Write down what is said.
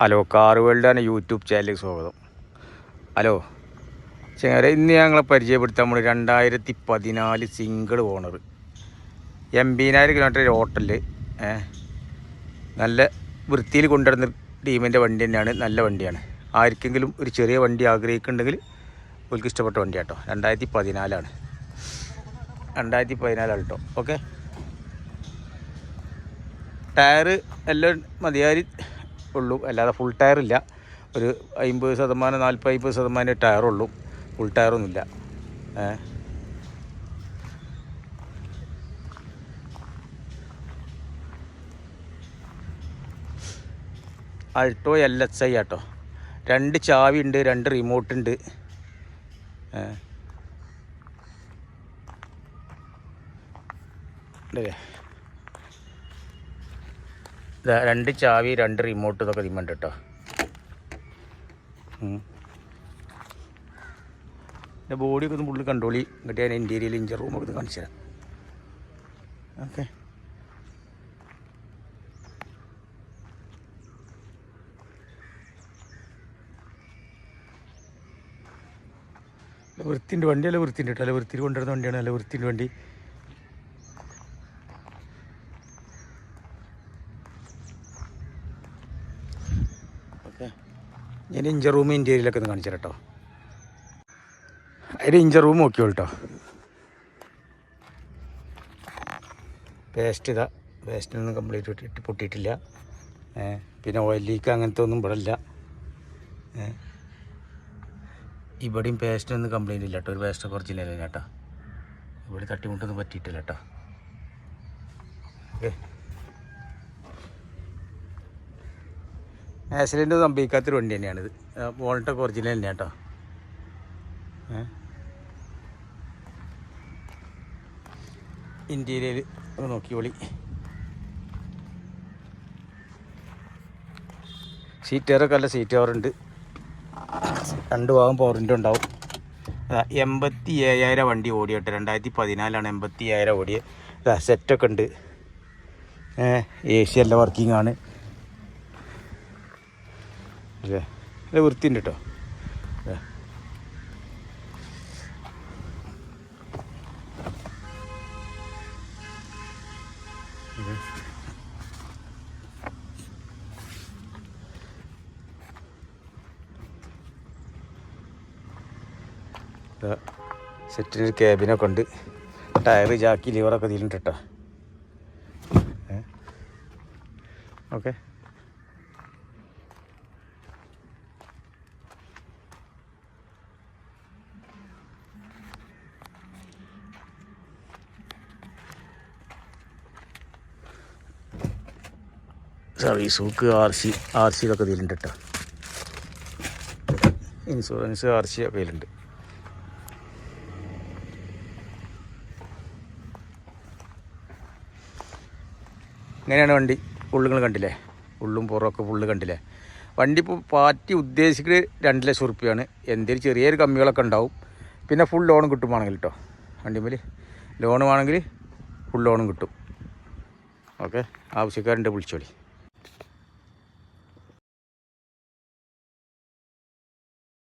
Hello car world ആണ് YouTube ചാനലിലേക്ക് സ്വാഗതം. ഹലോ ചേരെ ഇന്ന് ഞങ്ങളെ പരിചയപ്പെടുത്താൻ നമ്മൾ രണ്ടായിരത്തി പതിനാല് സിംഗിൾ ഓണർ എൺപതിനായിരം കിലോമീറ്റർ ഹോട്ടലിൽ നല്ല വൃത്തിയിൽ കൊണ്ടുവരുന്ന ടീമിന്റെ വണ്ടി തന്നെയാണ്. നല്ല വണ്ടിയാണ്. ആർക്കെങ്കിലും ഒരു ചെറിയ വണ്ടി ആഗ്രഹിക്കുന്നുണ്ടെങ്കിൽ അവർക്ക് ഇഷ്ടപ്പെട്ട വണ്ടി കേട്ടോ രണ്ടായിരത്തി പതിനാലാണ് രണ്ടായിരത്തി പതിനാലാണ് കേട്ടോ. ഓക്കെ ടയർ എല്ലാം മതിയായി. ഉള്ളൂ. അല്ലാതെ ഫുൾ ടയർ ഇല്ല. ഒരു അമ്പത് ശതമാനം നാൽപ്പത് അമ്പത് ശതമാനം ടയറുള്ളൂ ഫുൾ ടയറൊന്നുമില്ല ഏ? അൾട്ടോ എൽ എച്ച് ഐ ആട്ടോ. രണ്ട് ചാവി ഉണ്ട് രണ്ട് റിമോട്ട് ഉണ്ട്. ഏ? രണ്ട് ചാവി രണ്ട് റിമോട്ട് ഇതൊക്കെ ഇതിമുണ്ട് കേട്ടോ. എന്റെ ബോഡിയൊക്കെ ഒന്ന് പുള്ളി കണ്ടോളി എന്നിട്ട് ഞാൻ ഇന്റീരിയൽ ഇഞ്ചർ റൂമൊക്കെ ഒന്ന് കാണിച്ചു തരാം. ഓക്കെ. വൃത്തിന്റെ വണ്ടി അല്ല വൃത്തിന്റെ കേട്ടോ. അല്ല വൃത്തിയിൽ കൊണ്ടുവരുന്ന വണ്ടിയാണ്. അല്ല വൃത്തിന്റെ വണ്ടി ഓക്കെ ഞാൻ ഇഞ്ചർ റൂം ഇന്റീരിയലൊക്കെ ഒന്ന് കാണിച്ചു കേട്ടോ അതിൽ ഇഞ്ചർ റൂം നോക്കിയോളൂ കേട്ടോ പേസ്റ്റ് ഇതാ പേസ്റ്റിനൊന്നും കംപ്ലീറ്റ് ഇട്ടിട്ട് പൊട്ടിയിട്ടില്ല. പിന്നെ ഓയിൽ ലീക്ക് അങ്ങനത്തെ ഒന്നും ഇവിടെ ഇല്ല. ഇവിടെയും പേസ്റ്റിനൊന്നും കംപ്ലൈന്റ് ഇല്ല കേട്ടോ. ഒരു പേസ്റ്റ് കുറച്ചില്ല കേട്ടോ. ഇവിടെ തട്ടിമുട്ടൊന്നും പറ്റിയിട്ടില്ല കേട്ടോ. ഓക്കെ ആക്സിഡന്റ് സംഭവിക്കാത്തൊരു വണ്ടി തന്നെയാണിത്. വോൾട്ടൊക്കെ ഒറിജിനൽ തന്നെയാണ് കേട്ടോ. ഏ? ഇന്റീരിയൽ നോക്കിയോളി സീറ്റ് കയറൊക്കെ അല്ല സീറ്റ് കവറുണ്ട് രണ്ട് ഭാഗം പവറിന്റെ ഉണ്ടാവും. എൺപത്തി ഏഴായിരം വണ്ടി ഓടിയട്ടെ രണ്ടായിരത്തി പതിനാലാണ് എൺപത്തി ഏഴായിരം ഓടിയ സെറ്റൊക്കെ ഉണ്ട്. എ സി എല്ലാം വർക്കിംഗ് ആണ്. അല്ലേ? നല്ല വൃത്തിയുണ്ട് കേട്ടോ അല്ലേ സെറ്റിന് ക്യാബിനൊക്കെ ഉണ്ട്. ടയർ ജാക്കി ലിവറൊക്കെ ഇതിലുണ്ട് കേട്ടോ okay. Service book R C R C ഇതൊക്കെ ഇതിലുണ്ട് കേട്ടോ. ഇൻഷുറൻസ് ആർ സി ഒക്കെ ഇതിലുണ്ട് ഇങ്ങനെയാണ് വണ്ടി ഉള്ളുകൾ കണ്ടില്ലേ? ഉള്ളും പുറമൊക്കെ ഫുള്ള് കണ്ടില്ലേ? വണ്ടി ഇപ്പോൾ പാറ്റി ഉദ്ദേശിക്കുന്നത് രണ്ട് ലക്ഷം ഉറുപ്പ്യാണ്. എന്തെങ്കിലും ചെറിയൊരു കമ്മികളൊക്കെ ഉണ്ടാവും. പിന്നെ ഫുൾ ലോണും കിട്ടുവാണെങ്കിൽ കേട്ടോ വണ്ടിമേൽ വേണമെങ്കിൽ ഫുൾ ലോണും കിട്ടും. ഓക്കെ ആവശ്യക്കാരുണ്ട് വിളിച്ചോളി.